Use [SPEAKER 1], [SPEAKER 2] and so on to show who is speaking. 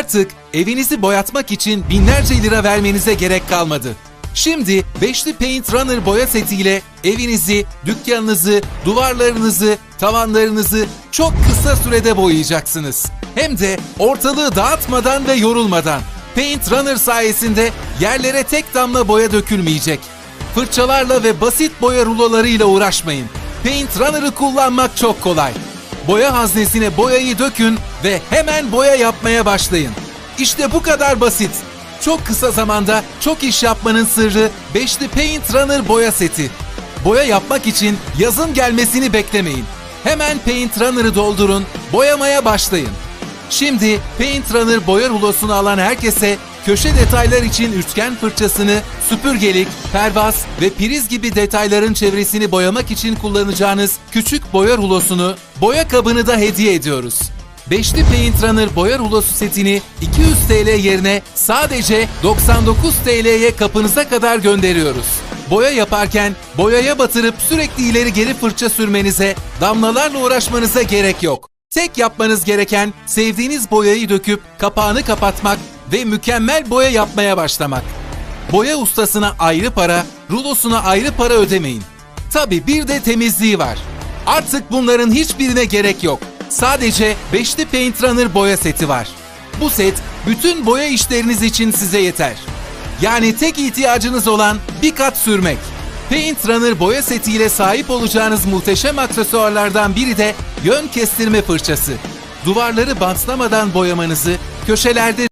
[SPEAKER 1] Artık evinizi boyatmak için binlerce lira vermenize gerek kalmadı. Şimdi beşli Paint Runner boya setiyle evinizi, dükkanınızı, duvarlarınızı, tavanlarınızı çok kısa sürede boyayacaksınız. Hem de ortalığı dağıtmadan ve yorulmadan. Paint Runner sayesinde yerlere tek damla boya dökülmeyecek. Fırçalarla ve basit boya rulolarıyla uğraşmayın. Paint Runner'ı kullanmak çok kolay. Boya haznesine boyayı dökün ve hemen boya yapmaya başlayın. İşte bu kadar basit. Çok kısa zamanda çok iş yapmanın sırrı beşli Paint Runner boya seti. Boya yapmak için yazın gelmesini beklemeyin. Hemen Paint Runner'ı doldurun, boyamaya başlayın. Şimdi Paint Runner boya rulosunu alan herkese köşe detaylar için üçgen fırçasını, süpürgelik, pervaz ve priz gibi detayların çevresini boyamak için kullanacağınız küçük boya rulosunu, boya kabını da hediye ediyoruz. Beşli Paint Runner boya rulosu setini 200 TL yerine sadece 99 TL'ye kapınıza kadar gönderiyoruz. Boya yaparken boyaya batırıp sürekli ileri geri fırça sürmenize, damlalarla uğraşmanıza gerek yok. Tek yapmanız gereken sevdiğiniz boyayı döküp kapağını kapatmak ve mükemmel boya yapmaya başlamak. Boya ustasına ayrı para, rulosuna ayrı para ödemeyin. Tabi bir de temizliği var. Artık bunların hiçbirine gerek yok. Sadece beşli Paint Runner boya seti var. Bu set bütün boya işleriniz için size yeter. Yani tek ihtiyacınız olan bir kat sürmek. Paint Runner boya setiyle sahip olacağınız muhteşem aksesuarlardan biri de yön kestirme fırçası. Duvarları bantlamadan boyamanızı, köşelerde